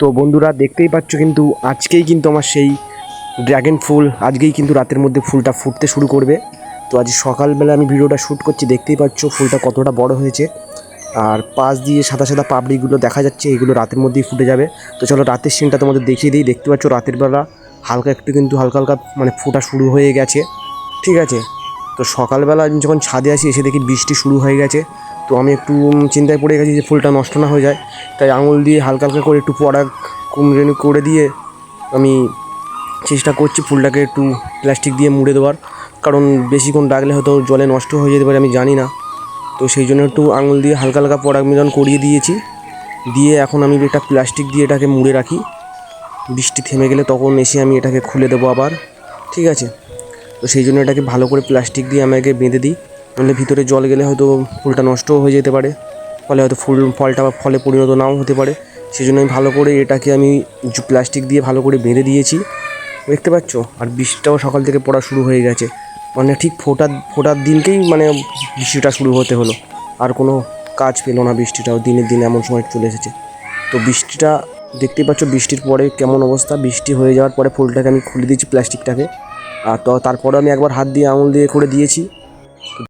তো বন্ধুরা দেখতেই পাচ্ছ কিন্তু আজকেই কিন্তু আমার সেই ড্র্যাগন ফুল, আজকেই কিন্তু রাতের মধ্যে ফুলটা ফুটতে শুরু করবে। তো আজ সকালবেলা আমি ভিডিওটা শ্যুট করছি, দেখতেই পাচ্ছ ফুলটা কতটা বড় হয়েছে। আর পাশ দিয়ে সাদা সাদা পাপড়িগুলো দেখা যাচ্ছে, এগুলো রাতের মধ্যেই ফুটে যাবে। তো চলো রাতের সিনটা তোমাদের দেখিয়ে দিই, দেখতে পাচ্ছ রাতের বেলা হালকা একটু কিন্তু হালকা হালকা মানে ফোটা শুরু হয়ে গেছে। ঠিক আছে? তো সকালবেলা যখন ছাদে আসি, এসে দেখি বৃষ্টি শুরু হয়ে গেছে। আমি একটু চিন্তায় পড়ে গেছি যে ফুলটা নষ্ট না হয়ে যায়। তাই আঙুল দিয়ে হালকা হালকা করে একটু পরাগ কুমড়েনি করে দিয়ে আমি চেষ্টা করছি ফুলটাকে একটু প্লাস্টিক দিয়ে মুড়ে দেওয়ার। কারণ বেশিক্ষণ রাখলে হয়তো জলে নষ্ট হয়ে যেতে পারে, আমি জানি না। তো সেই জন্য একটু আঙুল দিয়ে হালকা হালকা পরাগ মিলন করিয়ে দিয়েছি। দিয়ে এখন আমি একটা প্লাস্টিক দিয়ে এটাকে মুড়ে রাখি। বৃষ্টি থেমে গেলে তখন এসে আমি এটাকে খুলে দেবো আবার। ঠিক আছে? তো সেই জন্য এটাকে ভালো করে প্লাস্টিক দিয়ে আমি আগে বেঁধে দিই। নাহলে ভিতরে জল গেলে হয়তো ফুলটা নষ্টও হয়ে যেতে পারে। ফলে হয়তো ফুল, ফলটা বা ফলে পরিণত নাও হতে পারে। সেই জন্য আমি ভালো করে এটাকে আমি প্লাস্টিক দিয়ে ভালো করে বেঁধে দিয়েছি। দেখতে পাচ্ছ? আর বৃষ্টিটাও সকাল থেকে পড়া শুরু হয়ে গেছে। মানে ঠিক ফোটার ফোটার দিনকেই মানে বৃষ্টিটা শুরু হতে হলো। আর কোনো কাজ পেল না বৃষ্টিটাও। দিনের দিন এমন সময় চলে এসেছে। তো বৃষ্টিটা দেখতেই পাচ্ছ বৃষ্টির পরে কেমন অবস্থা? বৃষ্টি হয়ে যাওয়ার পরে ফুলটাকে আমি খুলে দিয়েছি প্লাস্টিকটাকে। আর তো তারপরে আমি একবার হাত দিয়ে আঙুল দিয়ে করে দিয়েছি।